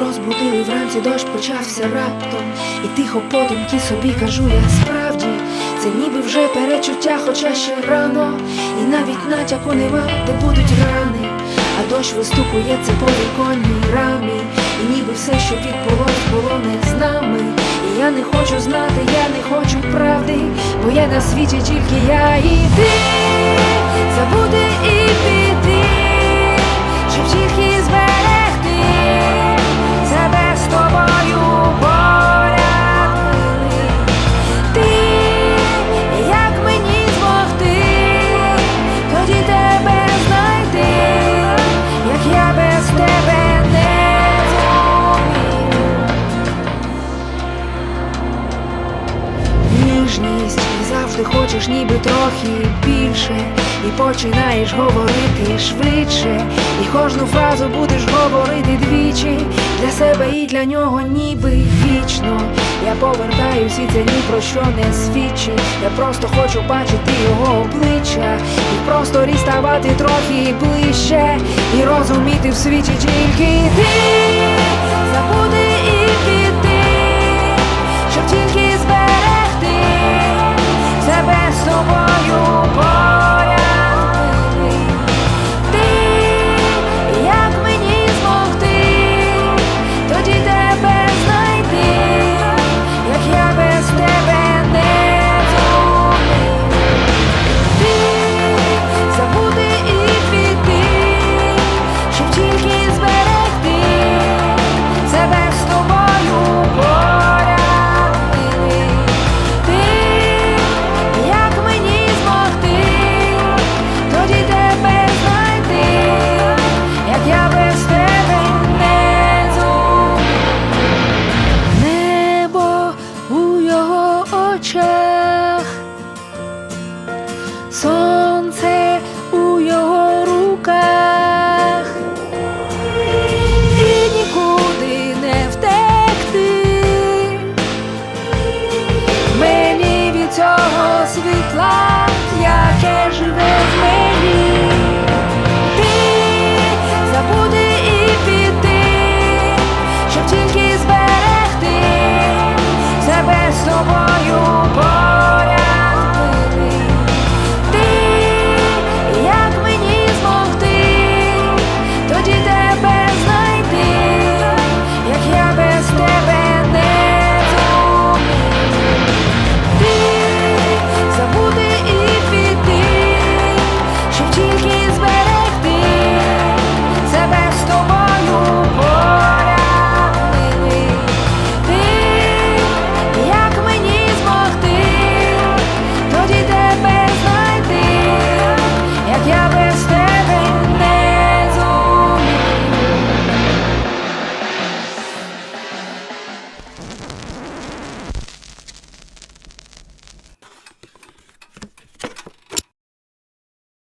Наче дощ почався раптом, і тихо подумки собі кажу я справді, це ніби вже перечуття, хоча ще рано, і навіть натяку нема, де будуть рани, а дощ вистукує це по віконній рамі, і ніби все, що відбулось, було не з нами. І я не хочу знати, я не хочу правди, бо є на світі тільки я і ти. Забути ніби трохи більше, і починаєш говорити швидше, і кожну фразу будеш говорити двічі. Для себе і для нього, ніби вічно. Я повертаюсь і це ні про що не свідчить. Я просто хочу бачити його обличчя, і в просторі ставати трохи ближче, і розуміти в світі тільки ти